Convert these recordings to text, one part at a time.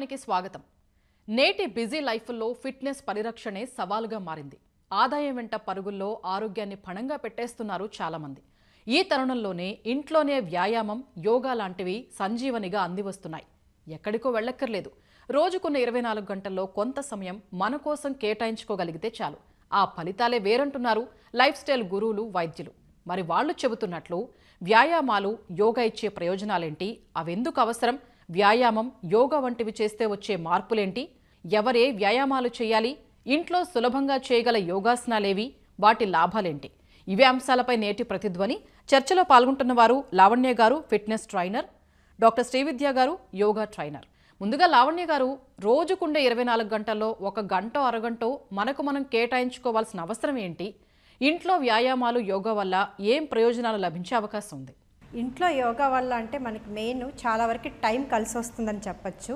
సంజీవానికి స్వాగతం. నేటి బిజీ లైఫ్లో ఫిట్నెస్ పరిరక్షణే సవాలుగా మారింది. ఆదాయం వెంట పరుగుల్లో ఆరోగ్యాన్ని పణంగా పెట్టేస్తున్నారు చాలామంది. ఈ తరుణంలోనే ఇంట్లోనే వ్యాయామం యోగా లాంటివి సంజీవనిగా అందివస్తున్నాయి. ఎక్కడికో వెళ్ళక్కర్లేదు. రోజుకున్న ఇరవై నాలుగు గంటల్లో కొంత సమయం మన కోసం కేటాయించుకోగలిగితే చాలు. ఆ ఫలితాలే వేరంటున్నారు లైఫ్ స్టైల్ గురువులు వైద్యులు. మరి వాళ్ళు చెబుతున్నట్లు వ్యాయామాలు యోగా ఇచ్చే ప్రయోజనాలేంటి? అవెందుకు అవసరం? వ్యాయామం యోగా వంటివి చేస్తే వచ్చే మార్పులేంటి? ఎవరే వ్యాయామాలు చేయాలి? ఇంట్లో సులభంగా చేయగల యోగాసనాలేవి? వాటి లాభాలేంటి? ఇవే అంశాలపై నేటి ప్రతిధ్వని. చర్చలో పాల్గొంటున్న వారు లావణ్య గారు ఫిట్నెస్ ట్రైనర్. డాక్టర్ శ్రీవిద్య గారు యోగా ట్రైనర్. ముందుగా లావణ్య గారు రోజుకుండే ఇరవై నాలుగు గంటల్లో ఒక గంట అరగంట మనకు మనం కేటాయించుకోవాల్సిన అవసరం ఏంటి? ఇంట్లో వ్యాయామాలు యోగా వల్ల ఏం ప్రయోజనాలు లభించే అవకాశం ఉంది? ఇంట్లో యోగా వల్ల అంటే మనకి మెయిన్ చాలా వరకు టైం కలిసి వస్తుందని చెప్పచ్చు.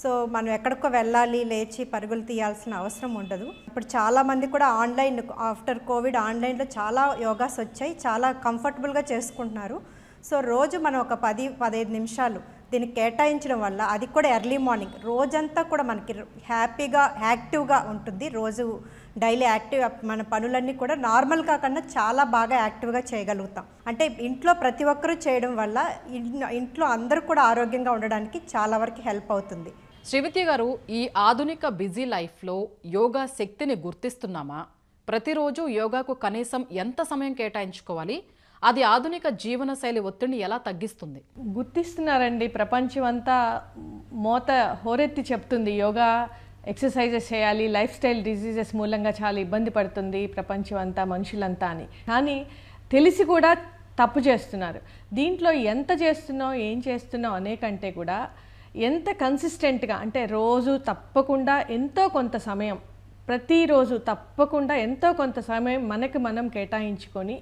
సో మనం ఎక్కడికో వెళ్ళాలి లేచి పరుగులు తీయాల్సిన అవసరం ఉండదు. ఇప్పుడు చాలామంది కూడా ఆన్లైన్ ఆఫ్టర్ కోవిడ్ ఆన్లైన్లో చాలా యోగాస్ వచ్చాయి. చాలా కంఫర్టబుల్గా చేసుకుంటున్నారు. సో రోజు మనం ఒక పది పదహైదు నిమిషాలు దీనికి కేటాయించడం వల్ల అది కూడా ఎర్లీ మార్నింగ్ రోజంతా కూడా మనకి హ్యాపీగా యాక్టివ్గా ఉంటుంది రోజు డైలీ యాక్టివ్ మన పనులన్నీ కూడా నార్మల్గా కన్నా చాలా బాగా యాక్టివ్గా చేయగలుగుతాం. అంటే ఇంట్లో ప్రతి ఒక్కరూ చేయడం వల్ల ఇంట్లో అందరూ కూడా ఆరోగ్యంగా ఉండడానికి చాలా వరకు హెల్ప్ అవుతుంది. శ్రీవిద్య గారు ఈ ఆధునిక బిజీ లైఫ్లో యోగా శక్తిని గుర్తిస్తున్నామా? ప్రతిరోజు యోగాకు కనీసం ఎంత సమయం కేటాయించుకోవాలి? అది ఆధునిక జీవనశైలి ఒత్తిడిని ఎలా తగ్గిస్తుంది? గుర్తిస్తున్నారండి. ప్రపంచం అంతా మోత హోరెత్తి చెప్తుంది. యోగా ఎక్సర్సైజెస్ చేయాలి లైఫ్ స్టైల్ డిజీజెస్ మూలంగా చాలా ఇబ్బంది పడుతుంది ప్రపంచం అంతా మనుషులంతా అని. కానీ తెలిసి కూడా తప్పు చేస్తున్నారు. దీంట్లో ఎంత చేస్తున్నావు ఏం చేస్తున్నావు అనే కంటే కూడా ఎంత కన్సిస్టెంట్గా అంటే రోజు తప్పకుండా ఎంతో కొంత సమయం ప్రతిరోజు తప్పకుండా ఎంతో కొంత సమయం మనకు మనం కేటాయించుకొని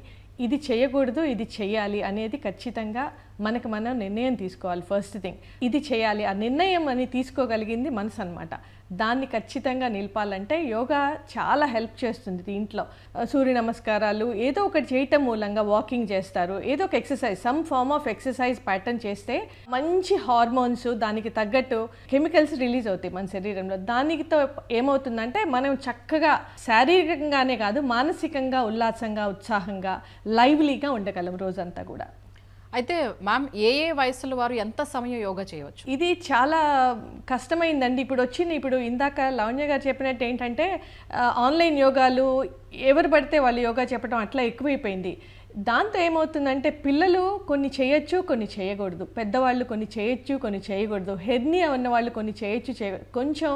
ఇది చేయకూడదు ఇది చేయాలి అనేది ఖచ్చితంగా మనకు మనం నిర్ణయం తీసుకోవాలి ఫస్ట్ థింగ్ ఇది చేయాలి ఆ నిర్ణయం అని తీసుకోగలిగింది మనసు అనమాట దాన్ని ఖచ్చితంగా నిలపాలంటే యోగా చాలా హెల్ప్ చేస్తుంది దీంట్లో. సూర్య నమస్కారాలు ఏదో ఒకటి చేయటం మూలంగా వాకింగ్ చేస్తారు ఏదో ఒక exercise some form of exercise pattern చేస్తే మంచి హార్మోన్స్ దానికి తగ్గట్టు కెమికల్స్ రిలీజ్ అవుతాయి మన శరీరంలో. దానితో ఏమవుతుందంటే మనం చక్కగా శారీరకంగానే కాదు మానసికంగా ఉల్లాసంగా ఉత్సాహంగా లైవ్లీగా ఉండగలం రోజంతా కూడా. అయితే మ్యామ్ ఏ ఏ వయసుల వారు ఎంత సమయం యోగా చేయవచ్చు? ఇది చాలా కష్టమైందండి. ఇప్పుడు వచ్చింది ఇప్పుడు ఇందాక లావణ్య గారు చెప్పినట్టు ఏంటంటే ఆన్లైన్ యోగాలు ఎవరు పడితే వాళ్ళు యోగా చెప్పడం అట్లా ఎక్కువైపోయింది. దాంతో ఏమవుతుందంటే పిల్లలు కొన్ని చేయొచ్చు కొన్ని చేయకూడదు. పెద్దవాళ్ళు కొన్ని చేయొచ్చు కొన్ని చేయకూడదు. హెర్నియా ఉన్న వాళ్ళు కొన్ని చేయొచ్చు చేయ కొంచెం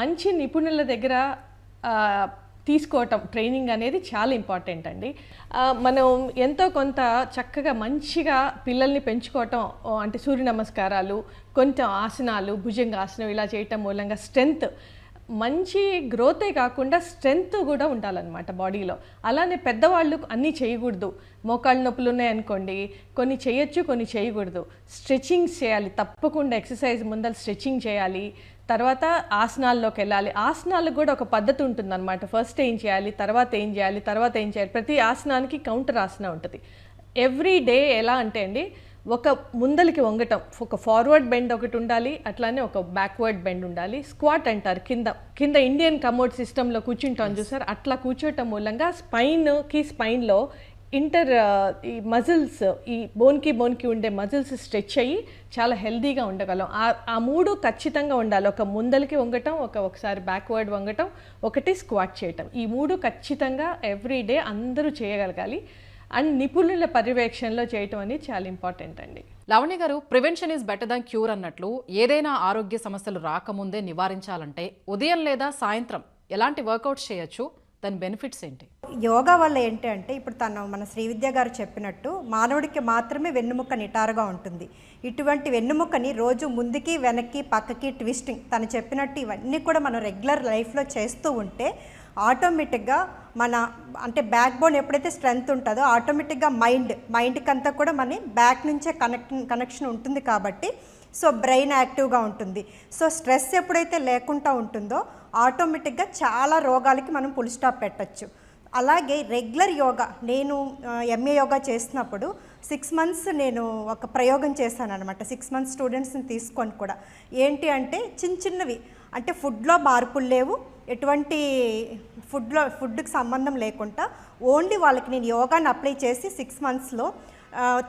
మంచి నిపుణుల దగ్గర తీసుకోవటం ట్రైనింగ్ అనేది చాలా ఇంపార్టెంట్ అండి. మనం ఎంతో కొంత చక్కగా మంచిగా పిల్లల్ని పెంచుకోవటం అంటే సూర్య నమస్కారాలు కొంచెం ఆసనాలు భుజంగాసనం ఇలా చేయటం మూలంగా స్ట్రెంగ్త్ మంచి గ్రోతే కాకుండా స్ట్రెంగ్త్ కూడా ఉండాలన్నమాట బాడీలో. అలానే పెద్దవాళ్ళు అన్నీ చేయకూడదు. మోకాళ్ళ నొప్పులు ఉన్నాయనుకోండి కొన్ని చేయొచ్చు కొన్ని చేయకూడదు. స్ట్రెచింగ్స్ చేయాలి తప్పకుండా ఎక్సర్సైజ్ ముందర స్ట్రెచింగ్ చేయాలి. తర్వాత ఆసనాల్లోకి వెళ్ళాలి. ఆసనాలకు కూడా ఒక పద్ధతి ఉంటుందన్నమాట. ఫస్ట్ ఏం చేయాలి? తర్వాత ఏం చేయాలి? తర్వాత ఏం చేయాలి? ప్రతి ఆసనానికి కౌంటర్ ఆసన ఉంటుంది. ఎవ్రీ డే ఎలా అంటే అండి ఒక ముందలికి వంగటం. ఒక ఫార్వర్డ్ బెండ్ ఒకటి ఉండాలి అట్లానే ఒక బ్యాక్వర్డ్ బెండ్ ఉండాలి. స్క్వాట్ అంటారు కింద. కింద ఇండియన్ కమోడ్ సిస్టంలో కూర్చుంటాం చూసారు? అట్లా కూర్చోవటం మూలంగా స్పైన్కి స్పైన్లో ఇంటర్ ఈ మజిల్స్ ఈ బోన్కి బోన్కి ఉండే మజిల్స్ స్ట్రెచ్ అయ్యి చాలా హెల్దీగా ఉండగలం. ఆ- ఆ మూడు ఖచ్చితంగా ఉండాలి. ఒక ముందలకి వంగటం ఒక ఒకసారి బ్యాక్వర్డ్ వంగటం ఒకటి స్క్వాట్ చేయటం. ఈ మూడు ఖచ్చితంగా ఎవ్రీ డే అందరూ చేయగలగాలి. అండ్ నిపుణుల పర్యవేక్షణలో చేయటం అనేది చాలా ఇంపార్టెంట్ అండి. Lavani garu prevention is better than cure అన్నట్లు ఏదైనా ఆరోగ్య సమస్యలు రాకముందే నివారించాలంటే ఉదయం లేదా సాయంత్రం ఎలాంటి వర్కౌట్స్ చేయొచ్చు? దాని బెనిఫిట్స్ ఏంటి? యోగా వల్ల ఏంటి అంటే ఇప్పుడు తను మన శ్రీవిద్య గారు చెప్పినట్టు మానవుడికి మాత్రమే వెన్నుముక్క నిటారుగా ఉంటుంది. ఇటువంటి వెన్నుముక్కని రోజు ముందుకి వెనక్కి పక్కకి ట్విస్టింగ్ తను చెప్పినట్టు ఇవన్నీ కూడా మనం రెగ్యులర్ లైఫ్లో చేస్తూ ఉంటే ఆటోమేటిక్గా మన అంటే బ్యాక్ బోన్ ఎప్పుడైతే స్ట్రెంగ్త్ ఉంటుందో ఆటోమేటిక్గా మైండ్ మైండ్కి అంతా కూడా మన బ్యాక్ నుంచే కనెక్ట్ కనెక్షన్ ఉంటుంది కాబట్టి సో బ్రెయిన్ యాక్టివ్గా ఉంటుంది. సో స్ట్రెస్ ఎప్పుడైతే లేకుండా ఉంటుందో ఆటోమేటిక్గా చాలా రోగాలకి మనం ఫుల్ స్టాప్ పెట్టచ్చు. అలాగే రెగ్యులర్ యోగా నేను ఎంఏ యోగా చేసినప్పుడు సిక్స్ మంత్స్ నేను ఒక ప్రయోగం చేశాను అనమాట సిక్స్ మంత్స్ స్టూడెంట్స్ని తీసుకొని కూడా. ఏంటి అంటే చిన్న చిన్నవి. అంటే ఫుడ్లో మార్పులు లేవు. ఎటువంటి ఫుడ్లో ఫుడ్కి సంబంధం లేకుండా ఓన్లీ వాళ్ళకి నేను యోగాని అప్లై చేసి సిక్స్ మంత్స్లో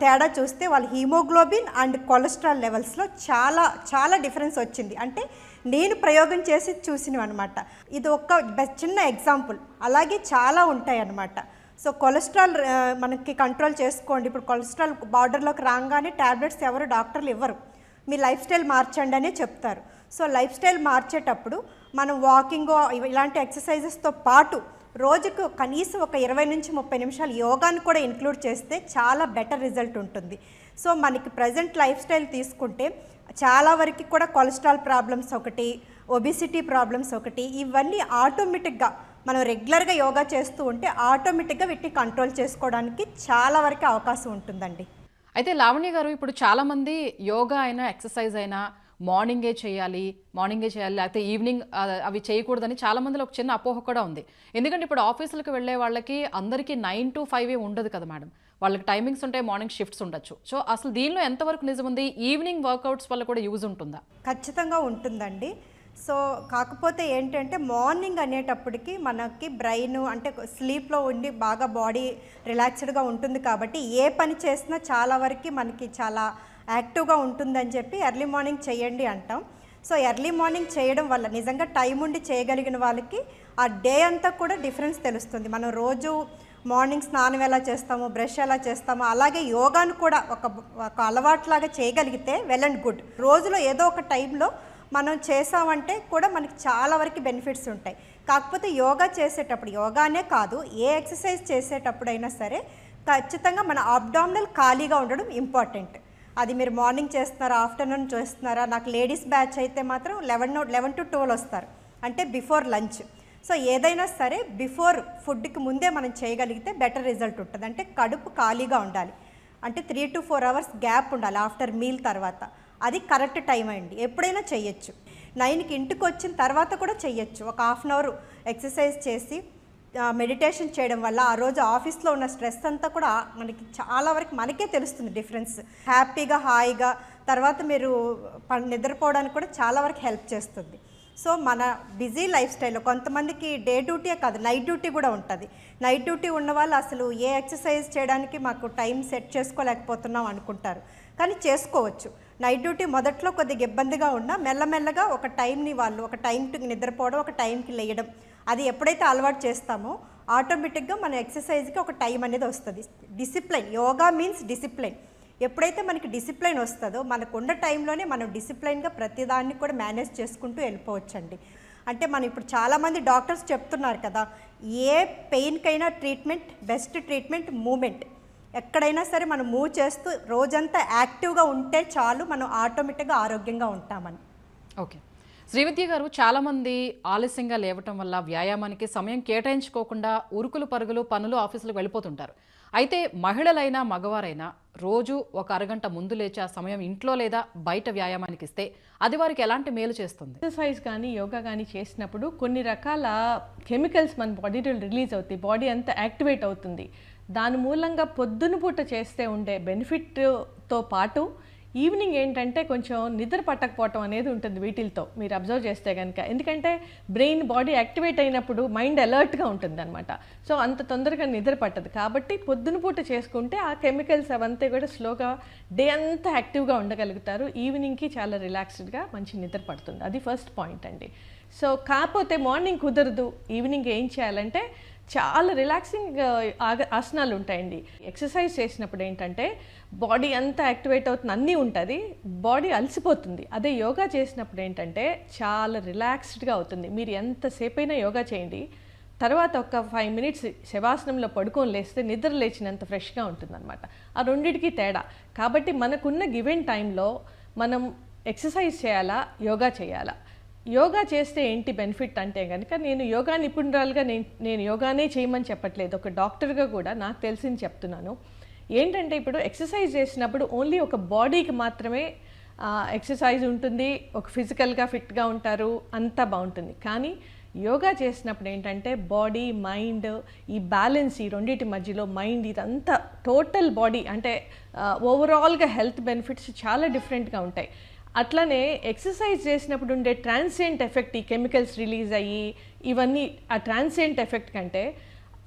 తేడా చూస్తే వాళ్ళ హీమోగ్లోబిన్ అండ్ కొలెస్ట్రాల్ లెవెల్స్లో చాలా చాలా డిఫరెన్స్ వచ్చింది. అంటే నేను ప్రయోగం చేసి చూసినవి అనమాట ఇది ఒక చిన్న ఎగ్జాంపుల్. అలాగే చాలా ఉంటాయి అన్నమాట సో కొలెస్ట్రాల్ మనకి కంట్రోల్ చేసుకోండి. ఇప్పుడు కొలెస్ట్రాల్ బార్డర్లోకి రాగానే ట్యాబ్లెట్స్ ఎవరు డాక్టర్లు ఇవ్వరు. మీ లైఫ్ స్టైల్ మార్చండి అనే చెప్తారు. సో లైఫ్ స్టైల్ మార్చేటప్పుడు మనం వాకింగ్ ఇలాంటి ఎక్సర్సైజెస్తో పాటు రోజుకు కనీసం ఒక ఇరవై నుంచి ముప్పై నిమిషాలు యోగాను కూడా ఇంక్లూడ్ చేస్తే చాలా బెటర్ రిజల్ట్ ఉంటుంది. సో మనకి ప్రజెంట్ లైఫ్ స్టైల్ తీసుకుంటే చాలా వరకు కూడా కొలెస్ట్రాల్ ప్రాబ్లమ్స్ ఒకటి ఒబిసిటీ ప్రాబ్లమ్స్ ఒకటి ఇవన్నీ ఆటోమేటిక్గా మనం రెగ్యులర్గా యోగా చేస్తూ ఉంటే ఆటోమేటిక్గా వీటిని కంట్రోల్ చేసుకోవడానికి చాలా వరకు అవకాశం ఉంటుందండి. అయితే లావణ్య గారు ఇప్పుడు చాలామంది యోగా అయినా ఎక్సర్సైజ్ అయినా మార్నింగే చేయాలి మార్నింగే చేయాలి లేకపోతే ఈవినింగ్ అవి చేయకూడదని చాలా మందిలో ఒక చిన్న అపోహ కూడా ఉంది. ఎందుకంటే ఇప్పుడు ఆఫీసులకు వెళ్ళే వాళ్ళకి అందరికీ నైన్ టు ఫైవ్ ఏ ఉండదు కదా మేడం. వాళ్ళకి టైమింగ్స్ ఉంటాయి మార్నింగ్ షిఫ్ట్స్ ఉండొచ్చు. సో అసలు దీనిలో ఎంతవరకు నిజం ఉంది ఈవినింగ్ వర్కౌట్స్ వల్ల కూడా యూజ్ ఉంటుందా? ఖచ్చితంగా ఉంటుందండి. సో కాకపోతే ఏంటంటే మార్నింగ్ అనేటప్పటికి మనకి బ్రెయిన్ అంటే స్లీప్లో ఉండి బాగా బాడీ రిలాక్స్డ్గా ఉంటుంది కాబట్టి ఏ పని చేసినా చాలా వరకు మనకి చాలా యాక్టివ్గా ఉంటుందని చెప్పి ఎర్లీ మార్నింగ్ చేయండి అంటాం. సో ఎర్లీ మార్నింగ్ చేయడం వల్ల నిజంగా టైం ఉండి చేయగలిగిన వాళ్ళకి ఆ డే అంతా కూడా డిఫరెన్స్ తెలుస్తుంది. మనం రోజు మార్నింగ్ స్నానం ఎలా చేస్తామో బ్రష్ ఎలా చేస్తామో అలాగే యోగాను కూడా ఒక ఒక అలవాట్లాగా చేయగలిగితే వెల్ అండ్ గుడ్. రోజులో ఏదో ఒక టైంలో మనం చేసామంటే కూడా మనకి చాలా వరకు బెనిఫిట్స్ ఉంటాయి. కాకపోతే యోగా చేసేటప్పుడు యోగానే కాదు ఏ ఎక్సర్సైజ్ చేసేటప్పుడైనా సరే ఖచ్చితంగా మన అబ్డామినల్ ఖాళీగా ఉండడం ఇంపార్టెంట్. అది మీరు మార్నింగ్ చేస్తున్నారా ఆఫ్టర్నూన్ చేస్తున్నారా నాకు లేడీస్ బ్యాచ్ అయితే మాత్రం లెవెన్ లెవెన్ టు ట్వెల్వ్ వస్తారు. అంటే బిఫోర్ లంచ్. సో ఏదైనా సరే బిఫోర్ ఫుడ్కి ముందే మనం చేయగలిగితే బెటర్ రిజల్ట్ ఉంటుంది. అంటే కడుపు ఖాళీగా ఉండాలి. అంటే three to four hours gap ఉండాలి ఆఫ్టర్ మీల్ తర్వాత. అది కరెక్ట్ టైం అండి. ఎప్పుడైనా చేయొచ్చు. నైన్కి ఇంటికి వచ్చిన తర్వాత కూడా చేయొచ్చు. ఒక హాఫ్ అన్ అవర్ ఎక్సర్సైజ్ చేసి మెడిటేషన్ చేయడం వల్ల ఆ రోజు ఆఫీస్లో ఉన్న స్ట్రెస్ అంతా కూడా మనకి చాలా వరకు మనకే తెలుస్తుంది డిఫరెన్స్. హ్యాపీగా హాయిగా తర్వాత మీరు ప- నిద్రపోవడానికి కూడా చాలా వరకు హెల్ప్ చేస్తుంది. సో మన బిజీ లైఫ్ స్టైల్లో కొంతమందికి డే డ్యూటీ కాదు నైట్ డ్యూటీ కూడా ఉంటుంది. నైట్ డ్యూటీ ఉన్న వాళ్ళు అసలు ఏ ఎక్సర్సైజ్ చేయడానికి మాకు టైం సెట్ చేసుకోలేకపోతున్నాం అనుకుంటారు. కానీ చేసుకోవచ్చు. నైట్ డ్యూటీ మొదట్లో కొద్దిగా ఇబ్బందిగా ఉన్నా మెల్లమెల్లగా ఒక టైంని వాళ్ళు ఒక టైంకి నిద్రపోవడం ఒక టైంకి లేయడం అది ఎప్పుడైతే అలవాటు చేస్తామో ఆటోమేటిక్గా మన ఎక్సర్సైజ్కి ఒక టైం అనేది వస్తుంది. Discipline yoga means discipline. ఎప్పుడైతే మనకి డిసిప్లైన్ వస్తుందో మనకు ఉన్న టైంలోనే మనం డిసిప్లైన్గా ప్రతిదాన్ని కూడా మేనేజ్ చేసుకుంటూ వెళ్ళిపోవచ్చండి. అంటే మనం ఇప్పుడు చాలామంది డాక్టర్స్ చెప్తున్నారు కదా ఏ పెయిన్కైనా ట్రీట్మెంట్ బెస్ట్ ట్రీట్మెంట్ మూమెంట్. ఎక్కడైనా సరే మనం మూవ్ చేస్తూ రోజంతా యాక్టివ్గా ఉంటే చాలు మనం ఆటోమేటిక్గా ఆరోగ్యంగా ఉంటామని. ఓకే. శ్రీవిద్య గారు చాలామంది ఆలస్యంగా లేవటం వల్ల వ్యాయామానికి సమయం కేటాయించుకోకుండా ఉరుకులు పరుగులు పనులు ఆఫీసులకు వెళ్ళిపోతుంటారు. అయితే మహిళలైనా మగవారైనా రోజు ఒక అరగంట ముందు లేచి ఆ సమయం ఇంట్లో లేదా బయట వ్యాయామానికి ఇస్తే అది వారికి ఎలాంటి మేలు చేస్తుంది? ఎక్సర్సైజ్ కానీ యోగా కానీ చేసినప్పుడు కొన్ని రకాల కెమికల్స్ మన బాడీలో రిలీజ్ అవుతాయి. బాడీ అంతా యాక్టివేట్ అవుతుంది. దాని మూలంగా పొద్దున పూట చేస్తే ఉండే బెనిఫిట్తో పాటు ఈవినింగ్ ఏంటంటే కొంచెం నిద్ర పట్టకపోవటం అనేది ఉంటుంది వీటితో మీరు అబ్జర్వ్ చేస్తే కనుక ఎందుకంటే బ్రెయిన్ బాడీ యాక్టివేట్ అయినప్పుడు మైండ్ అలర్ట్గా ఉంటుంది అనమాట సో అంత తొందరగా నిద్ర పట్టదు. కాబట్టి పొద్దున పూట చేసుకుంటే ఆ కెమికల్స్ అవంతా కూడా స్లోగా డే అంతా యాక్టివ్గా ఉండగలుగుతారు. ఈవినింగ్కి చాలా రిలాక్స్డ్గా మంచి నిద్ర పడుతుంది. అది ఫస్ట్ పాయింట్ అండి. సో కాకపోతే మార్నింగ్ కుదరదు. ఈవినింగ్ ఏం చేయాలంటే చాలా రిలాక్సింగ్ uh, ఆగ ఆసనాలు ఉంటాయండి. ఎక్సర్సైజ్ చేసినప్పుడు ఏంటంటే బాడీ అంతా యాక్టివేట్ అవుతుంది అన్నీ ఉంటుంది బాడీ అలసిపోతుంది. అదే యోగా చేసినప్పుడు ఏంటంటే చాలా రిలాక్స్డ్గా అవుతుంది. మీరు ఎంతసేపు అయినా యోగా చేయండి. తర్వాత ఒక ఫైవ్ మినిట్స్ శవాసనంలో పడుకొని లేస్తే నిద్ర లేచినంత ఫ్రెష్గా ఉంటుందన్నమాట. ఆ రెండింటికి తేడా. కాబట్టి మనకున్న గివెన్ టైంలో మనం ఎక్సర్సైజ్ చేయాలా యోగా చేయాలా? యోగా చేస్తే ఏంటి బెనిఫిట్ అంటే కనుక నేను యోగా నిపుణురాలుగా నేను నేను యోగానే చేయమని చెప్పట్లేదు. ఒక డాక్టర్గా కూడా నాకు తెలిసింది చెప్తున్నాను. ఏంటంటే ఇప్పుడు ఎక్సర్సైజ్ చేసినప్పుడు ఓన్లీ ఒక బాడీకి మాత్రమే ఎక్సర్సైజ్ ఉంటుంది. ఒక ఫిజికల్గా ఫిట్గా ఉంటారు. అంతా బాగుంటుంది. కానీ యోగా చేసినప్పుడు ఏంటంటే బాడీ మైండ్ ఈ బ్యాలెన్స్ ఈ రెండింటి మధ్యలో మైండ్ ఇదంతా టోటల్ బాడీ అంటే ఓవరాల్గా హెల్త్ బెనిఫిట్స్ చాలా డిఫరెంట్గా ఉంటాయి. అట్లనే ఎక్సర్సైజ్ చేసినప్పుడు ఉండే ట్రాన్సియంట్ ఎఫెక్ట్ ఈ కెమికల్స్ రిలీజ్ అయ్యి ఇవన్నీ ఆ ట్రాన్సియంట్ ఎఫెక్ట్ కంటే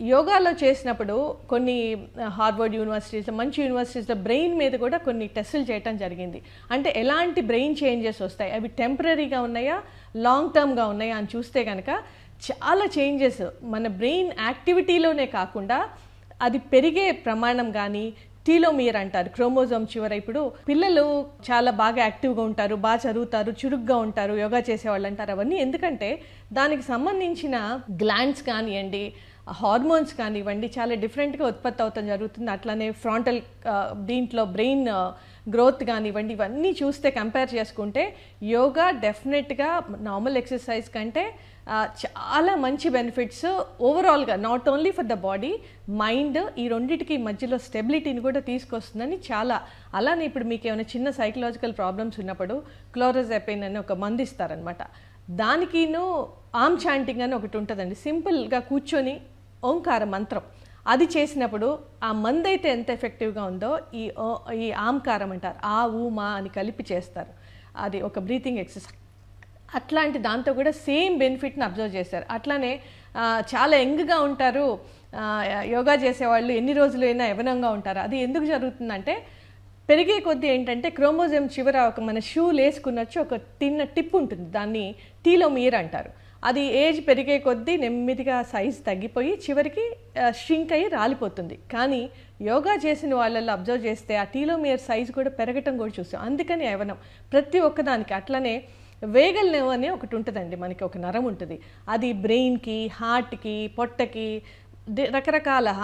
యోగాలో చేసినప్పుడు కొన్ని హార్వర్డ్ యూనివర్సిటీస్ మంచి యూనివర్సిటీస్లో బ్రెయిన్ మీద కూడా కొన్ని టెస్టులు చేయటం జరిగింది. అంటే ఎలాంటి బ్రెయిన్ చేంజెస్ వస్తాయి? అవి టెంపరీగా ఉన్నాయా? లాంగ్ టర్మ్గా ఉన్నాయా? అని చూస్తే కనుక చాలా చేంజెస్ మన బ్రెయిన్ యాక్టివిటీలోనే కాకుండా అది పెరిగే ప్రమాణం కానీ టీలోమియర్ అంటారు క్రోమోజోమ్ చివర ఇప్పుడు పిల్లలు చాలా బాగా యాక్టివ్గా ఉంటారు బాగా చదువుతారు చురుగ్గా ఉంటారు యోగా చేసేవాళ్ళు అంటారు అవన్నీ. ఎందుకంటే దానికి సంబంధించిన గ్లాండ్స్ కానివ్వండి హార్మోన్స్ కానివ్వండి చాలా డిఫరెంట్గా ఉత్పత్తి అవుతాం జరుగుతుంది. అట్లానే ఫ్రాంటల్ దీంట్లో బ్రెయిన్ గ్రోత్ కానివ్వండి ఇవన్నీ చూస్తే కంపేర్ చేసుకుంటే యోగా డెఫినెట్గా నార్మల్ ఎక్సర్సైజ్ కంటే చాలా మంచి బెనిఫిట్స్ ఓవరాల్గా not only for the body mind ఈ రెండింటికి మధ్యలో స్టెబిలిటీని కూడా తీసుకొస్తుందని చాలా. అలానే ఇప్పుడు మీకు ఏమైనా చిన్న సైకలాజికల్ ప్రాబ్లమ్స్ ఉన్నప్పుడు క్లోరోజెపిన్ అని ఒక మందు ఇస్తారనమాట దానికిను ఆమ్ చాంటింగ్ అని ఒకటి ఉంటుందండి. సింపుల్గా కూర్చొని ఓంకార మంత్రం. అది చేసినప్పుడు ఆ మందు అయితే ఎంత ఎఫెక్టివ్గా ఉందో ఈ ఓ- ఈ ఆమ్కారం అంటారు. ఆ ఊ మా అని కలిపి చేస్తారు. అది ఒక బ్రీతింగ్ ఎక్సర్సైజ్ అట్లాంటి దాంతో కూడా సేమ్ బెనిఫిట్ని అబ్జర్వ్ చేశారు. అట్లానే చాలా యంగ్గా ఉంటారు. యోగా చేసేవాళ్ళు ఎన్ని రోజులైనా యవనంగా ఉంటారు. అది ఎందుకు జరుగుతుందంటే పెరిగే కొద్దీ ఏంటంటే క్రోమోజోమ్ చివర ఒక మన షూ లేసుకున్నచ్చు ఒక తిన్న టిప్ ఉంటుంది. దాన్ని టీలోమియర్ అంటారు. అది ఏజ్ పెరిగే కొద్దీ నెమ్మదిగా సైజ్ తగ్గిపోయి చివరికి షింక్ అయ్యి రాలిపోతుంది. కానీ యోగా చేసిన వాళ్ళల్లో అబ్జర్వ్ చేస్తే ఆ టీలోమియర్ సైజ్ కూడా పెరగటం కూడా చూసాం. అందుకని యవనం. ప్రతి ఒక్కదానికి. అట్లనే వేగల్ నెవ్ అనే ఒకటి ఉంటుందండి మనకి ఒక నరం ఉంటుంది. అది బ్రెయిన్కి హార్ట్కి పొట్టకి రకరకాల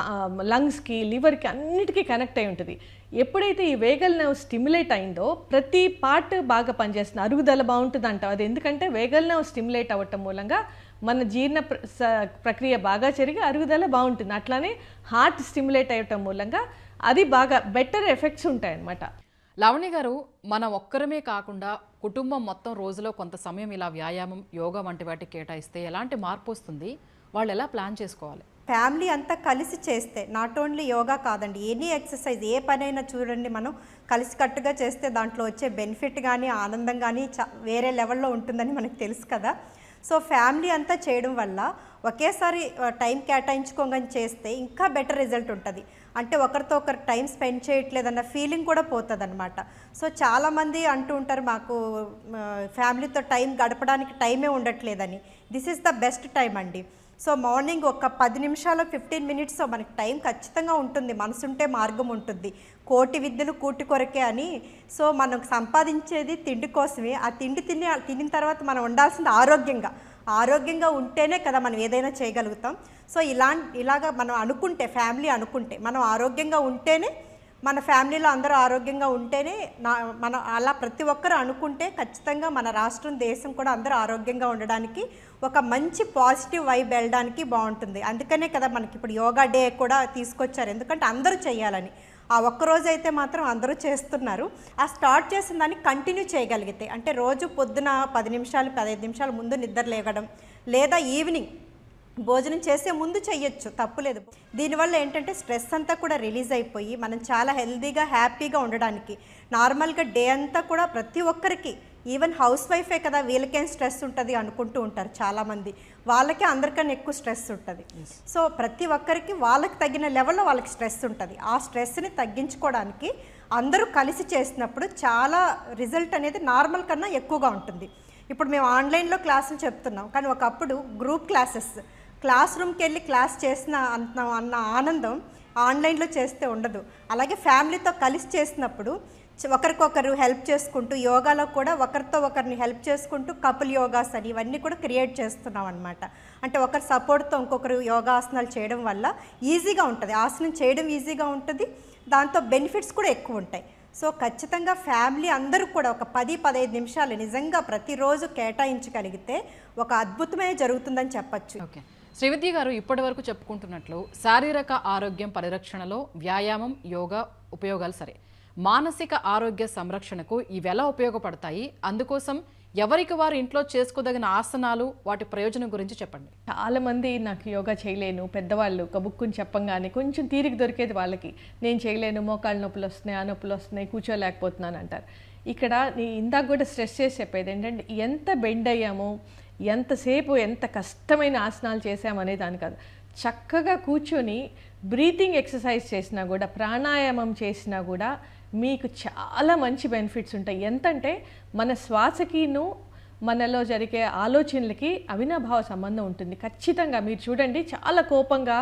లంగ్స్కి లివర్కి అన్నిటికీ కనెక్ట్ అయి ఉంటుంది. ఎప్పుడైతే ఈ వేగల్ నవ్ స్టిమ్యులేట్ అయిందో ప్రతి పార్ట్ బాగా పనిచేస్తుంది. అరుగుదల బాగుంటుంది అంటాం అది ఎందుకంటే వేగల్ నెవ్ స్టిమ్యులేట్ అవ్వటం మూలంగా మన జీర్ణ ప్ర- స- ప్రక్రియ బాగా జరిగి అరుగుదల బాగుంటుంది. అట్లానే హార్ట్ స్టిమ్యులేట్ అయ్యటం మూలంగా అది బాగా బెటర్ ఎఫెక్ట్స్ ఉంటాయన్నమాట. లవణి గారు మనం ఒక్కరమే కాకుండా కుటుంబం మొత్తం రోజులో కొంత సమయం ఇలా వ్యాయామం యోగా వంటి వాటికి కేటాయిస్తే ఎలాంటి మార్పు వస్తుంది? వాళ్ళు ఎలా ప్లాన్ చేసుకోవాలి? ఫ్యామిలీ అంతా కలిసి చేస్తే నాట్ ఓన్లీ యోగా కాదండి ఎనీ ఎక్సర్సైజ్ ఏ పనైనా చూడండి మనం కలిసికట్టుగా చేస్తే దాంట్లో వచ్చే బెనిఫిట్ కానీ ఆనందం కానీ చ వేరే లెవెల్లో ఉంటుందని మనకు తెలుసు కదా. సో ఫ్యామిలీ అంతా చేయడం వల్ల ఒకేసారి టైం కేటాయించుకోగానే చేస్తే ఇంకా బెటర్ రిజల్ట్ ఉంటుంది. అంటే ఒకరితో ఒకరు టైం స్పెండ్ చేయట్లేదన్న ఫీలింగ్ కూడా పోతుంది అనమాట సో చాలామంది అంటూ ఉంటారు మాకు ఫ్యామిలీతో టైం గడపడానికి టైమే ఉండట్లేదని. This is the best time అండి. సో మార్నింగ్ ఒక పది నిమిషాలు ఫిఫ్టీన్ మినిట్స్ మనకి టైం ఖచ్చితంగా ఉంటుంది. మనసుంటే మార్గం ఉంటుంది. కోటి విద్యలు కూటి కొరకే అని. సో మనం సంపాదించేది తిండి కోసమే. ఆ తిండి తిని తినిన తర్వాత మనం ఉండాల్సింది ఆరోగ్యంగా. ఆరోగ్యంగా ఉంటేనే కదా మనం ఏదైనా చేయగలుగుతాం. సో ఇలా ఇలాగా మనం అనుకుంటే ఫ్యామిలీ అనుకుంటే మనం ఆరోగ్యంగా ఉంటేనే మన ఫ్యామిలీలో అందరూ ఆరోగ్యంగా ఉంటేనే నా మన అలా ప్రతి ఒక్కరు అనుకుంటే ఖచ్చితంగా మన రాష్ట్రం దేశం కూడా అందరూ ఆరోగ్యంగా ఉండడానికి ఒక మంచి పాజిటివ్ వైబ్ వెళ్ళడానికి బాగుంటుంది. అందుకనే కదా మనకి ఇప్పుడు యోగా డే కూడా తీసుకొచ్చారు. ఎందుకంటే అందరూ చేయాలని. ఆ ఒక్క రోజు అయితే మాత్రం అందరూ చేస్తున్నారు. ఆ స్టార్ట్ చేసిన దాన్ని కంటిన్యూ చేయగలిగితే అంటే రోజు పొద్దున పది నిమిషాలు పదహైదు నిమిషాలు ముందు నిద్ర లేవడం లేదా ఈవినింగ్ భోజనం చేసే ముందు చెయ్యొచ్చు తప్పులేదు దీనివల్ల ఏంటంటే స్ట్రెస్ అంతా కూడా రిలీజ్ అయిపోయి మనం చాలా హెల్తీగా హ్యాపీగా ఉండడానికి నార్మల్గా డే అంతా కూడా ప్రతి ఒక్కరికి ఈవెన్ హౌస్ వైఫే కదా వీళ్ళకేం స్ట్రెస్ ఉంటుంది అనుకుంటూ ఉంటారు చాలామంది. వాళ్ళకే అందరికన్నా ఎక్కువ స్ట్రెస్ ఉంటుంది. సో ప్రతి ఒక్కరికి వాళ్ళకి తగిన లెవెల్లో వాళ్ళకి స్ట్రెస్ ఉంటుంది. ఆ స్ట్రెస్ని తగ్గించుకోవడానికి అందరూ కలిసి చేసినప్పుడు చాలా రిజల్ట్ అనేది నార్మల్ కన్నా ఎక్కువగా ఉంటుంది. ఇప్పుడు మేము ఆన్లైన్లో క్లాసులు చెప్తున్నాం. కానీ ఒకప్పుడు గ్రూప్ క్లాసెస్ క్లాస్ రూమ్కి వెళ్ళి క్లాస్ చేసిన అన్న ఆనందం ఆన్లైన్లో చేస్తే ఉండదు. అలాగే ఫ్యామిలీతో కలిసి చేసినప్పుడు ఒకరికొకరు హెల్ప్ చేసుకుంటూ యోగాలో కూడా ఒకరితో ఒకరిని హెల్ప్ చేసుకుంటూ కపుల్ యోగాస్ అని ఇవన్నీ కూడా క్రియేట్ చేస్తున్నాం అనమాట అంటే ఒకరి సపోర్ట్తో ఇంకొకరు యోగాసనాలు చేయడం వల్ల ఈజీగా ఉంటుంది. ఆసనం చేయడం ఈజీగా ఉంటుంది. దాంతో బెనిఫిట్స్ కూడా ఎక్కువ ఉంటాయి. సో ఖచ్చితంగా ఫ్యామిలీ అందరూ కూడా ఒక పది పదహైదు నిమిషాలు నిజంగా ప్రతిరోజు కేటాయించగలిగితే ఒక అద్భుతమే జరుగుతుందని చెప్పచ్చు. ఓకే. శ్రీవిద్య గారు ఇప్పటి వరకు చెప్పుకుంటున్నట్లు శారీరక ఆరోగ్యం పరిరక్షణలో వ్యాయామం యోగా ఉపయోగాలు సరే. మానసిక ఆరోగ్య సంరక్షణకు ఇవి ఎలా ఉపయోగపడతాయి? అందుకోసం ఎవరికి వారు ఇంట్లో చేసుకోదగిన ఆసనాలు వాటి ప్రయోజనం గురించి చెప్పండి. చాలా మంది నాకు యోగా చేయలేను పెద్దవాళ్ళు కబుక్కుని చెప్పంగానే కొంచెం తీరిక దొరికేది వాళ్ళకి. నేను చేయలేను మోకాళ్ళ నొప్పులు వస్తున్నాయి ఆ నొప్పులు వస్తున్నాయి కూర్చోలేకపోతున్నాను అంటారు. ఇక్కడ నీ ఇందాక కూడా స్ట్రెస్ చేసి చెప్పేది ఏంటంటే ఎంత బెండ్ అయ్యామో ఎంతసేపు ఎంత కష్టమైన ఆసనాలు చేసామనే దాని కాదు. చక్కగా కూర్చొని బ్రీతింగ్ ఎక్సర్సైజ్ చేసినా కూడా ప్రాణాయామం చేసినా కూడా మీకు చాలా మంచి బెనిఫిట్స్ ఉంటాయి. ఎంతంటే మన శ్వాసకిను మనలో జరిగే ఆలోచనలకి అవినాభావ సంబంధం ఉంటుంది. ఖచ్చితంగా మీరు చూడండి చాలా కోపంగా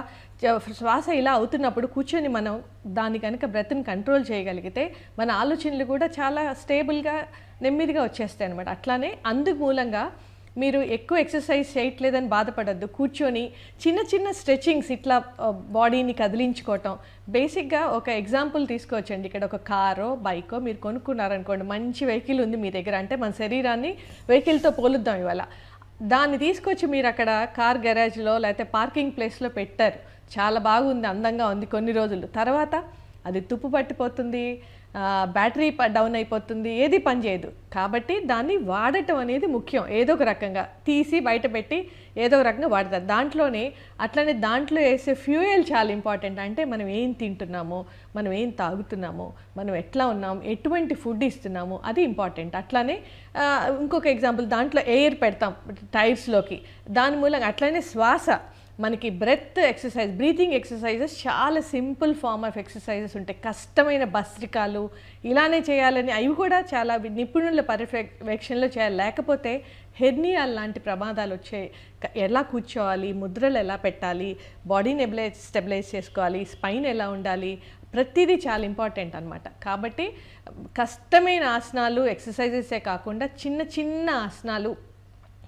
శ్వాస ఇలా అవుతున్నప్పుడు కూర్చొని మనం దాని కనుక బ్రెత్ని కంట్రోల్ చేయగలిగితే మన ఆలోచనలు కూడా చాలా స్టేబుల్గా నెమ్మదిగా వచ్చేస్తాయి అనమాట అట్లానే అందుకు మూలంగా మీరు ఎక్కువ ఎక్సర్సైజ్ చేయట్లేదని బాధపడద్దు. కూర్చొని చిన్న చిన్న స్ట్రెచింగ్స్ ఇట్లా బాడీని కదిలించుకోవటం. బేసిక్గా ఒక ఎగ్జాంపుల్ తీసుకోవచ్చండి. ఇక్కడ ఒక కారో బైకో మీరు కొనుక్కున్నారనుకోండి మంచి వెహికల్ ఉంది మీ దగ్గర. అంటే మన శరీరాన్ని వెహికల్తో పోలుద్దాం ఇవాళ. దాన్ని తీసుకొచ్చి మీరు అక్కడ కార్ గ్యారేజ్లో లేకపోతే పార్కింగ్ ప్లేస్లో పెట్టారు. చాలా బాగుంది అందంగా ఉంది కొన్ని రోజులు. తర్వాత అది తుప్పు పట్టిపోతుంది. బ్యాటరీ డౌన్ అయిపోతుంది ఏది పనిచేయదు కాబట్టి దాన్ని వాడటం అనేది ముఖ్యం. ఏదో ఒక రకంగా తీసి బయట పెట్టి ఏదో ఒక రకంగా వాడతారు. దాంట్లోనే అట్లనే దాంట్లో వేసే ఫ్యూయల్ చాలా ఇంపార్టెంట్. అంటే మనం ఏం తింటున్నామో మనం ఏం తాగుతున్నామో మనం ఎట్లా ఉన్నాం ఎటువంటి ఫుడ్ ఇస్తున్నాము అది ఇంపార్టెంట్. అట్లానే ఇంకొక ఎగ్జాంపుల్ దాంట్లో ఎయిర్ పెడతాం టైర్స్లోకి. దాని మూలంగా అట్లనే శ్వాస. మనకి బ్రెత్ ఎక్సర్సైజ్ బ్రీతింగ్ ఎక్సర్సైజెస్ చాలా సింపుల్ ఫామ్ ఆఫ్ ఎక్సర్సైజెస్ ఉంటాయి. కష్టమైన భస్త్రికాలు ఇలానే చేయాలని అవి కూడా చాలా నిపుణుల పర్యవేక్షణలో చేయాలి. లేకపోతే హెర్నియాల్ లాంటి ప్రమాదాలు వచ్చాయి ఎలా కూర్చోవాలి ముద్రలు ఎలా పెట్టాలి బాడీని ఎబిలైజ్ స్టెబిలైజ్ చేసుకోవాలి స్పైన్ ఎలా ఉండాలి ప్రతిదీ చాలా ఇంపార్టెంట్ అనమాట కాబట్టి కష్టమైన ఆసనాలు ఎక్సర్సైజెసే కాకుండా చిన్న చిన్న ఆసనాలు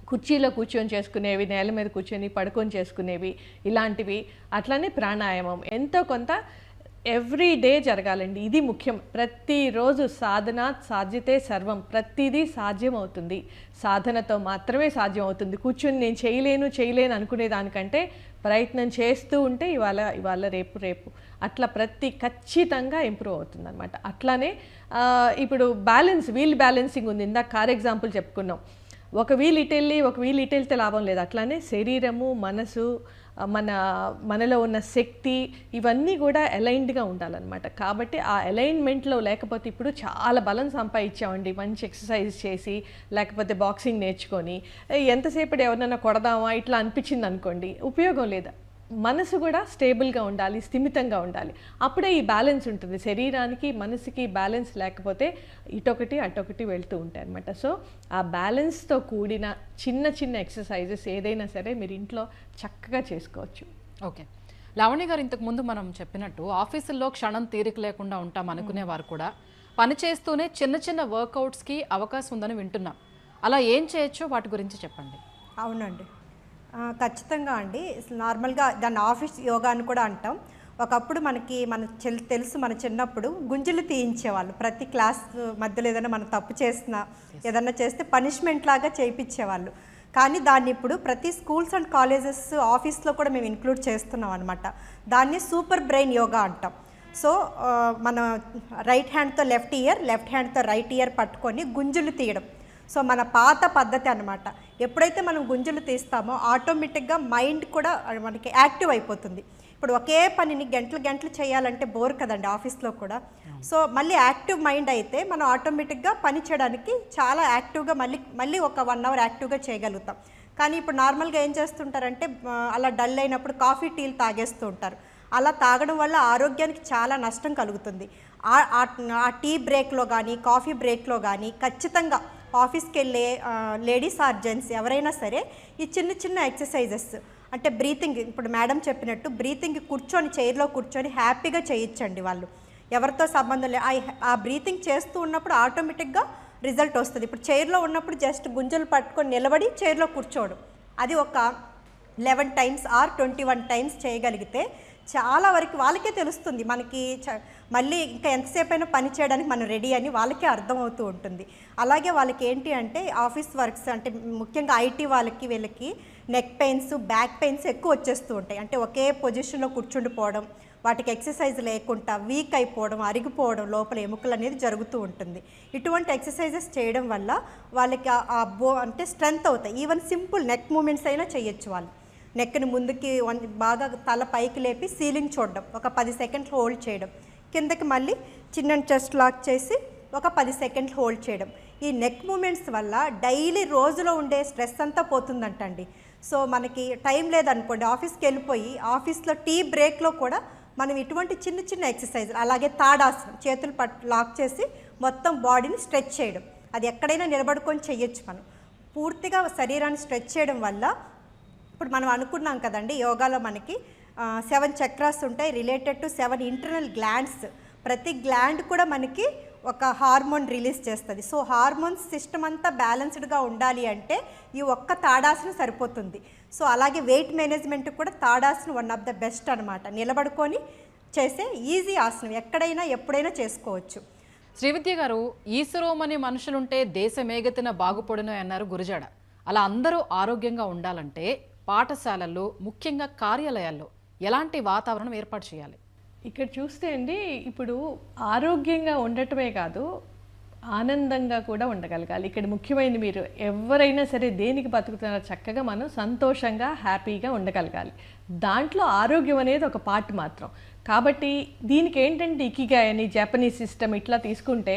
కుర్చీలో కూర్చొని చేసుకునేవి నేల మీద కూర్చొని పడుకొని చేసుకునేవి ఇలాంటివి. అట్లానే ప్రాణాయామం. ఎంతో కొంత ఎవ్రీ డే జరగాలండి. ఇది ముఖ్యం. ప్రతిరోజు సాధన సాధ్యతే సర్వం. ప్రతిదీ సాధ్యం అవుతుంది సాధనతో మాత్రమే సాధ్యం అవుతుంది కూర్చొని నేను చేయలేను చేయలేను అనుకునే దానికంటే ప్రయత్నం చేస్తూ ఉంటే ఇవాళ ఇవాళ రేపు రేపు. అట్లా ప్రతి ఖచ్చితంగా ఇంప్రూవ్ అవుతుంది అనమాట అట్లానే ఇప్పుడు బ్యాలెన్స్ వీల్ బ్యాలెన్సింగ్ ఉంది. ఇందాక కార్ ఎగ్జాంపుల్ చెప్పుకున్నాం. ఒక వీల్ ఇటు వెళ్ళి ఒక వీల్ ఇటు వెళ్తే లాభం లేదు. అట్లానే శరీరము మనసు మన మనలో ఉన్న శక్తి ఇవన్నీ కూడా అలైన్డ్గా ఉండాలన్నమాట. కాబట్టి ఆ అలైన్మెంట్లో లేకపోతే ఇప్పుడు చాలా బలం సంపాదించామండి. మంచి ఎక్సర్సైజ్ చేసి లేకపోతే బాక్సింగ్ నేర్చుకొని ఎంతసేపటి ఎవరినైనా కొడదామా? ఇట్లా అనిపించింది అనుకోండి ఉపయోగం లేదు? మనసు కూడా స్టేబుల్గా ఉండాలి స్థిమితంగా ఉండాలి. అప్పుడే ఈ బ్యాలెన్స్ ఉంటుంది. శరీరానికి మనసుకి బ్యాలెన్స్ లేకపోతే ఇటొకటి అటొకటి వెళ్తూ ఉంటాయి అనమాట సో ఆ బ్యాలెన్స్తో కూడిన చిన్న చిన్న ఎక్సర్సైజెస్ ఏదైనా సరే మీరు ఇంట్లో చక్కగా చేసుకోవచ్చు. ఓకే. లావణ్య గారు ఇంతకు ముందు మనం చెప్పినట్టు ఆఫీసుల్లో క్షణం తీరిక లేకుండా ఉంటాం అనుకునే వారు కూడా. పని చేస్తూనే చిన్న చిన్న వర్కౌట్స్కి అవకాశం ఉందని వింటున్నాం. అలా ఏం చేయొచ్చో వాటి గురించి చెప్పండి. అవునండి. ఖచ్చితంగా అండి. నార్మల్గా దాన్ని ఆఫీస్ యోగా అని కూడా అంటాం. ఒకప్పుడు మనకి మన తెలుసు మన చిన్నప్పుడు గుంజులు తీయించేవాళ్ళు. ప్రతి క్లాస్ మధ్యలో ఏదైనా మనం తప్పు చేసినా ఏదైనా చేస్తే పనిష్మెంట్ లాగా చేయించేవాళ్ళు కానీ దాన్ని ఇప్పుడు ప్రతి స్కూల్స్ అండ్ కాలేజెస్ ఆఫీస్లో కూడా మేము ఇంక్లూడ్ చేస్తున్నాం అనమాట దాన్ని సూపర్ బ్రెయిన్ యోగా అంటాం. సో మన రైట్ హ్యాండ్తో లెఫ్ట్ ఇయర్ లెఫ్ట్ హ్యాండ్తో రైట్ ఇయర్ పట్టుకొని గుంజులు తీయడం. సో మన పాత పద్ధతి అనమాట ఎప్పుడైతే మనం గుంజులు తీస్తామో ఆటోమేటిక్గా మైండ్ కూడా మనకి యాక్టివ్ అయిపోతుంది. ఇప్పుడు ఒకే పనిని గంటలు గంటలు చేయాలంటే బోర్ కదండి ఆఫీస్లో కూడా. సో మళ్ళీ యాక్టివ్ మైండ్ అయితే మనం ఆటోమేటిక్గా పని చేయడానికి చాలా యాక్టివ్గా మళ్ళీ మళ్ళీ ఒక వన్ అవర్ యాక్టివ్గా చేయగలుగుతాం. కానీ ఇప్పుడు నార్మల్గా ఏం చేస్తుంటారంటే అలా డల్ అయినప్పుడు కాఫీ టీలు తాగేస్తూ ఉంటారు. అలా తాగడం వల్ల ఆరోగ్యానికి చాలా నష్టం కలుగుతుంది. ఆ టీ బ్రేక్లో కానీ కాఫీ బ్రేక్లో కానీ ఖచ్చితంగా ఆఫీస్కి వెళ్ళే లేడీస్ ఆర్ జెంట్స్ ఎవరైనా సరే ఈ చిన్న చిన్న ఎక్సర్సైజెస్ అంటే బ్రీతింగ్ ఇప్పుడు మేడం చెప్పినట్టు బ్రీతింగ్ కూర్చొని చైర్లో కూర్చొని హ్యాపీగా చేయొచ్చండి వాళ్ళు. ఎవరితో సంబంధం లేదు ఆ- ఆ బ్రీతింగ్ చేస్తూ ఉన్నప్పుడు ఆటోమేటిక్గా రిజల్ట్ వస్తుంది. ఇప్పుడు చైర్లో ఉన్నప్పుడు జస్ట్ గుంజలు పట్టుకొని నిలబడి చైర్లో కూర్చోవడం అది ఒక eleven times or twenty one times చేయగలిగితే చాలా వరకు వాళ్ళకే తెలుస్తుంది. మనకి చ- మళ్ళీ ఇంకా ఎంతసేపు అయినా పని చేయడానికి మనం రెడీ అని వాళ్ళకే అర్థమవుతూ ఉంటుంది. అలాగే వాళ్ళకి ఏంటి అంటే ఆఫీస్ వర్క్స్ అంటే ముఖ్యంగా ఐటీ వాళ్ళకి వీళ్ళకి నెక్ పెయిన్స్ బ్యాక్ పెయిన్స్ ఎక్కువ వచ్చేస్తూ ఉంటాయి. అంటే ఒకే పొజిషన్లో కూర్చుండిపోవడం వాటికి ఎక్సర్సైజ్ లేకుండా వీక్ అయిపోవడం అరిగిపోవడం లోపల ఎముకలు అనేది జరుగుతూ ఉంటుంది. ఇటువంటి ఎక్సర్సైజెస్ చేయడం వల్ల వాళ్ళకి ఆ- ఆ బో అంటే స్ట్రెంగ్త్ అవుతాయి. ఈవెన్ సింపుల్ నెక్ మూమెంట్స్ అయినా చేయొచ్చు వాళ్ళు. నెక్ని ముందుకి వన్- బాగా తల పైకి లేపి సీలింగ్ చూడడం. ఒక పది సెకండ్లు హోల్డ్ చేయడం. కిందకి మళ్ళీ చిన్న చెస్ట్ లాక్ చేసి ఒక పది సెకండ్లు హోల్డ్ చేయడం. ఈ నెక్ మూమెంట్స్ వల్ల డైలీ రోజులో ఉండే స్ట్రెస్ అంతా పోతుందంటండి. సో మనకి టైం లేదనుకోండి ఆఫీస్కి వెళ్ళిపోయి ఆఫీస్లో టీ బ్రేక్లో కూడా మనం ఇటువంటి చిన్న చిన్న ఎక్సర్సైజ్ అలాగే తాడాసనం చేతులు పట్ లాక్ చేసి మొత్తం బాడీని స్ట్రెచ్ చేయడం. అది ఎక్కడైనా నిలబడుకొని చేయొచ్చు మనం. పూర్తిగా శరీరాన్ని స్ట్రెచ్ చేయడం వల్ల ఇప్పుడు మనం అనుకున్నాం కదండి యోగాలో మనకి సెవెన్ చక్రాస్ ఉంటాయి related to seven internal glands ప్రతి గ్లాండ్ కూడా మనకి ఒక హార్మోన్ రిలీజ్ చేస్తుంది. సో హార్మోన్స్ సిస్టమ్ అంతా బ్యాలెన్స్డ్గా ఉండాలి అంటే ఈ ఒక్క తాడాసనం సరిపోతుంది. సో అలాగే వెయిట్ మేనేజ్మెంట్ కూడా tadasana one of the best అనమాట నిలబడుకొని చేసే ఈజీ ఆసనం ఎక్కడైనా ఎప్పుడైనా చేసుకోవచ్చు. శ్రీవిద్య గారు ఈశ్వరోమని మనుషులుంటే దేశమేగతిన బాగుపడును అన్నారు గురజాడ. అలా అందరూ ఆరోగ్యంగా ఉండాలంటే పాఠశాలల్లో ముఖ్యంగా కార్యాలయాల్లో ఎలాంటి వాతావరణం ఏర్పాటు చేయాలి? ఇక్కడ చూస్తే అండి ఇప్పుడు ఆరోగ్యంగా ఉండటమే కాదు ఆనందంగా కూడా ఉండగలగాలి. ఇక్కడ ముఖ్యమైనది మీరు ఎవరైనా సరే దేనికి బతుకుతున్నారో చక్కగా మనం సంతోషంగా హ్యాపీగా ఉండగలగాలి. దాంట్లో ఆరోగ్యం అనేది ఒక పార్ట్ మాత్రం. కాబట్టి దీనికి ఏంటంటే ఇకిగా అని జపనీస్ సిస్టమ్ ఇట్లా తీసుకుంటే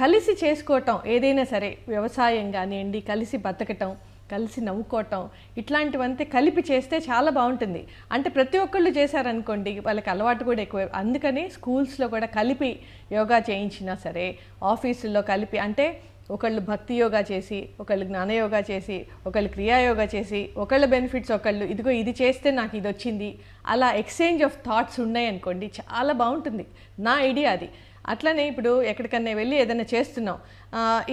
కలిసి చేసుకోవటం ఏదైనా సరే వ్యవసాయం కానివ్వండి కలిసి బతకటం కలిసి నవ్వుకోవటం ఇట్లాంటివంతే కలిపి చేస్తే చాలా బాగుంటుంది. అంటే ప్రతి ఒక్కళ్ళు చేశారనుకోండి వాళ్ళకి అలవాటు కూడా ఎక్కువ. అందుకని స్కూల్స్లో కూడా కలిపి యోగా చేయించినా సరే ఆఫీసుల్లో కలిపి అంటే ఒకళ్ళు భక్తి యోగా చేసి ఒకళ్ళు జ్ఞాన యోగా చేసి ఒకళ్ళు క్రియాయోగా చేసి ఒకళ్ళ బెనిఫిట్స్ ఒకళ్ళు ఇదిగో ఇది చేస్తే నాకు ఇది వచ్చింది. అలా ఎక్స్చేంజ్ ఆఫ్ థాట్స్ ఉన్నాయనుకోండి చాలా బాగుంటుంది. నా ఐడియా అది. అట్లనే ఇప్పుడు ఎక్కడికన్నా వెళ్ళి ఏదైనా చేస్తున్నావు.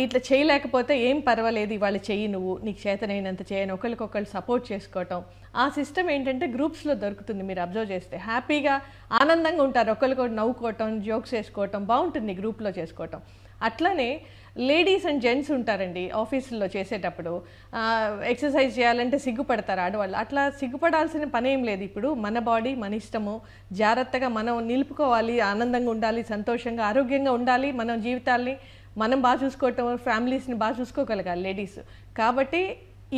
ఇట్లా చేయలేకపోతే ఏం పర్వాలేదు ఇవాళ చెయ్యి నువ్వు నీకు చేతనైనంత చేయను ఒకరికొకళ్ళు సపోర్ట్ చేసుకోవటం. ఆ సిస్టమ్ ఏంటంటే గ్రూప్స్లో దొరుకుతుంది మీరు అబ్జర్వ్ చేస్తే. హ్యాపీగా ఆనందంగా ఉంటారు ఒకరికొకరు నవ్వుకోవటం జోక్స్ వేసుకోవటం బాగుంటుంది గ్రూప్లో చేసుకోవటం. అట్లనే లేడీస్ అండ్ జెంట్స్ ఉంటారండి ఆఫీసుల్లో చేసేటప్పుడు. ఎక్సర్సైజ్ చేయాలంటే సిగ్గుపడతారు ఆడవాళ్ళు. అట్లా సిగ్గుపడాల్సిన పని ఏం లేదు ఇప్పుడు. మన బాడీ మన ఇష్టము. జాగ్రత్తగా మనం నిలుపుకోవాలి ఆనందంగా ఉండాలి సంతోషంగా ఆరోగ్యంగా ఉండాలి మనం జీవితాల్ని. మనం బాగా చూసుకోవటం ఫ్యామిలీస్ని బాగా చూసుకోగలగాలి లేడీస్. కాబట్టి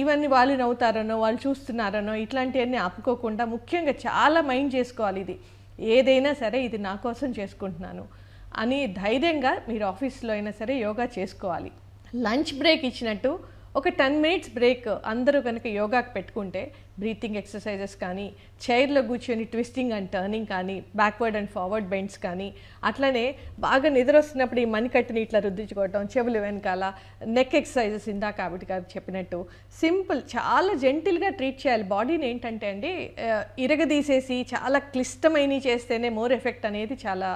ఇవన్నీ వాళ్ళు నవ్వుతారనో వాళ్ళు చూస్తున్నారనో ఇట్లాంటివన్నీ ఆపుకోకుండా ముఖ్యంగా చాలా మైండ్ చేసుకోవాలి ఇది. ఏదైనా సరే ఇది నా కోసం చేసుకుంటున్నాను. అని ధైర్యంగా మీరు ఆఫీస్లో అయినా సరే యోగా చేసుకోవాలి. లంచ్ బ్రేక్ ఇచ్చినట్టు ఒక టెన్ మినిట్స్ బ్రేక్ అందరూ కనుక యోగాకి పెట్టుకుంటే బ్రీతింగ్ ఎక్సర్సైజెస్ కానీ చైర్లో కూర్చొని ట్విస్టింగ్ అండ్ టర్నింగ్ కానీ బ్యాక్వర్డ్ అండ్ ఫార్వర్డ్ బెండ్స్ కానీ అట్లనే బాగా నిద్ర వస్తున్నప్పుడు ఈ మణికట్టుని ఇట్లా రుద్దించుకోవటం చెవులు వెనకాల నెక్ ఎక్సర్సైజెస్ ఇందాక ఆవిడ గారు చెప్పినట్టు సింపుల్ చాలా జెంటిల్గా ట్రీట్ చేయాలి. బాడీని ఏంటంటే అండి ఇరగదీసేసి చాలా క్లిష్టమైనవి చేస్తేనే మోర్ ఎఫెక్ట్ అనేది చాలా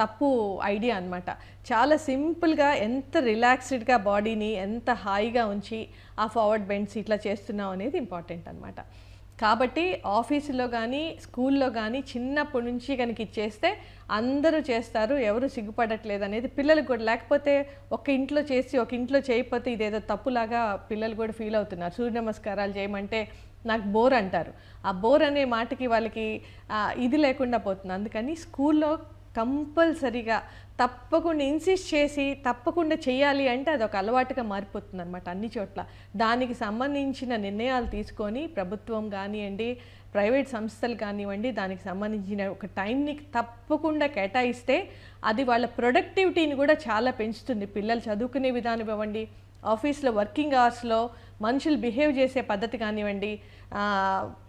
తప్పు ఐడియా అన్నమాట. చాలా సింపుల్గా ఎంత రిలాక్స్డ్గా బాడీని ఎంత హాయిగా ఉంచి ఆ ఫార్వర్డ్ బెండ్స్ ఇట్లా చేస్తున్నాం అనేది ఇంపార్టెంట్ అనమాట కాబట్టి ఆఫీసులో కానీ స్కూల్లో కానీ చిన్నప్పటి నుంచి కనుక ఇచ్చేస్తే అందరూ చేస్తారు ఎవరు సిగ్గుపడట్లేదు అనేది పిల్లలు కూడా. లేకపోతే ఒక ఇంట్లో చేసి ఒక ఇంట్లో చేయకపోతే ఇదేదో తప్పులాగా పిల్లలు కూడా ఫీల్ అవుతున్నారు. సూర్య నమస్కారాలు చేయమంటే నాకు బోర్ అంటారు. ఆ బోర్ అనే మాటకి వాళ్ళకి ఇది లేకుండా పోతుంది. అందుకని స్కూల్లో కంపల్సరీగా తప్పకుండా ఇన్సిస్ట్ చేసి తప్పకుండా చేయాలి అంటే అది ఒక అలవాటుగా మారిపోతుంది అనమాట అన్ని చోట్ల. దానికి సంబంధించిన నిర్ణయాలు తీసుకొని ప్రభుత్వం కానివ్వండి ప్రైవేట్ సంస్థలు కానివ్వండి దానికి సంబంధించిన ఒక టైంని తప్పకుండా కేటాయిస్తే అది వాళ్ళ ప్రొడక్టివిటీని కూడా చాలా పెంచుతుంది. పిల్లలు చదువుకునే విధానం ఇవ్వండి ఆఫీస్లో వర్కింగ్ అవర్స్లో మనుషులు బిహేవ్ చేసే పద్ధతి కానివ్వండి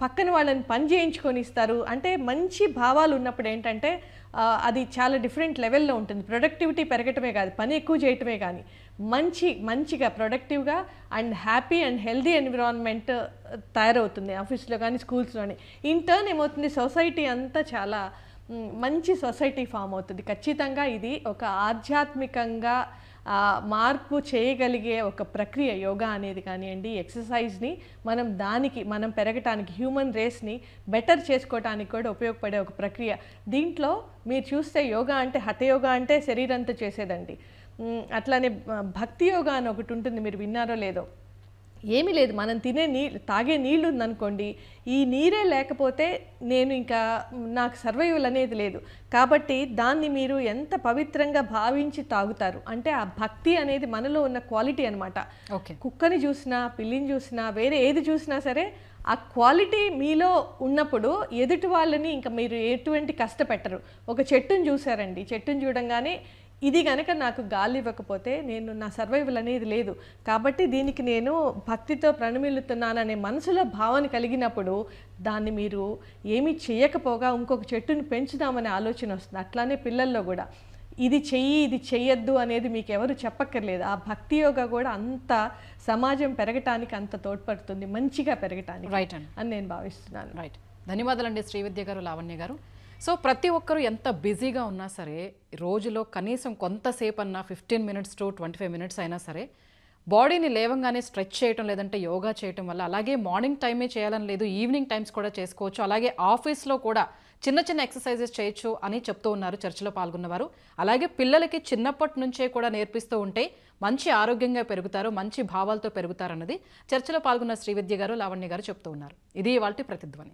పక్కన వాళ్ళని పని చేయించుకొని ఇస్తారు. అంటే మంచి భావాలు ఉన్నప్పుడు ఏంటంటే అది చాలా డిఫరెంట్ లెవెల్లో ఉంటుంది. ప్రొడక్టివిటీ పెరగటమే కాదు పని ఎక్కువ చేయటమే కానీ మంచి మంచిగా ప్రొడక్టివ్గా and happy and healthy environment తయారవుతుంది ఆఫీస్లో కానీ స్కూల్స్లో కానీ ఇన్ టర్న్ ఏమవుతుంది? సొసైటీ అంతా చాలా మంచి సొసైటీ ఫామ్ అవుతుంది. ఖచ్చితంగా ఇది ఒక ఆధ్యాత్మికంగా మార్పు చేయగలిగే ఒక ప్రక్రియ. యోగా అనేది కానివ్వండి ఎక్సర్సైజ్ని మనం దానికి మనం పెరగటానికి హ్యూమన్ రేస్ని బెటర్ చేసుకోవటానికి కూడా ఉపయోగపడే ఒక ప్రక్రియ. దీంట్లో మీరు చూస్తే యోగా అంటే హఠయోగా అంటే శరీరంతో చేసేదండి. అట్లానే భక్తి యోగా అని ఒకటి ఉంటుంది మీరు విన్నారో లేదో. ఏమీ లేదు మనం తినే నీళ్ళు తాగే నీళ్ళు ఉందనుకోండి ఈ నీరే లేకపోతే నేను ఇంకా నాకు సర్వైవల్ అనేది లేదు. కాబట్టి దాన్ని మీరు ఎంత పవిత్రంగా భావించి తాగుతారు? అంటే ఆ భక్తి అనేది మనలో ఉన్న క్వాలిటీ అనమాట ఓకే. కుక్కని చూసినా పిల్లిని చూసినా వేరే ఏది చూసినా సరే ఆ క్వాలిటీ మీలో ఉన్నప్పుడు ఎదుటి వాళ్ళని ఇంకా మీరు ఎటువంటి కష్టపెట్టరు. ఒక చెట్టుని చూసారండి చెట్టుని చూడంగానే ఇది కనుక నాకు గాలి ఇవ్వకపోతే నేను నా సర్వైవల్ అనేది లేదు. కాబట్టి దీనికి నేను భక్తితో ప్రణమిల్లుతున్నాననే మనసులో భావన కలిగినప్పుడు దాన్ని మీరు ఏమీ చేయకపోగా ఇంకొక చెట్టుని పెంచుదామనే ఆలోచన వస్తుంది. అట్లానే పిల్లల్లో కూడా. ఇది చెయ్యి ఇది చెయ్యొద్దు అనేది మీకు ఎవరు చెప్పక్కర్లేదు. ఆ భక్తి యోగా కూడా అంత సమాజం పెరగటానికి అంత తోడ్పడుతుంది మంచిగా పెరగటానికి రైట్ అండి. అని నేను భావిస్తున్నాను. రైట్ ధన్యవాదాలండి శ్రీవిద్య గారు లావణ్య గారు. సో ప్రతి ఒక్కరు ఎంత బిజీగా ఉన్నా సరే రోజులో కనీసం కొంతసేపు అన్నా fifteen minutes to twenty five minutes అయినా సరే బాడీని లేవంగానే స్ట్రెచ్ చేయటం లేదంటే యోగా చేయటం వల్ల అలాగే మార్నింగ్ టైమే చేయాలని లేదు ఈవినింగ్ టైమ్స్ కూడా చేసుకోవచ్చు. అలాగే ఆఫీస్లో కూడా చిన్న చిన్న ఎక్సర్సైజెస్ చేయొచ్చు అని చెప్తూ ఉన్నారు చర్చలో పాల్గొన్నవారు. అలాగే పిల్లలకి చిన్నప్పటి నుంచే కూడా నేర్పిస్తూ ఉంటే మంచి ఆరోగ్యంగా పెరుగుతారు మంచి భావాలతో పెరుగుతారన్నది చర్చలో పాల్గొన్న శ్రీవిద్య గారు లావణ్య గారు చెప్తూ ఉన్నారు. ఇది వాళ్ళ ప్రతిధ్వని.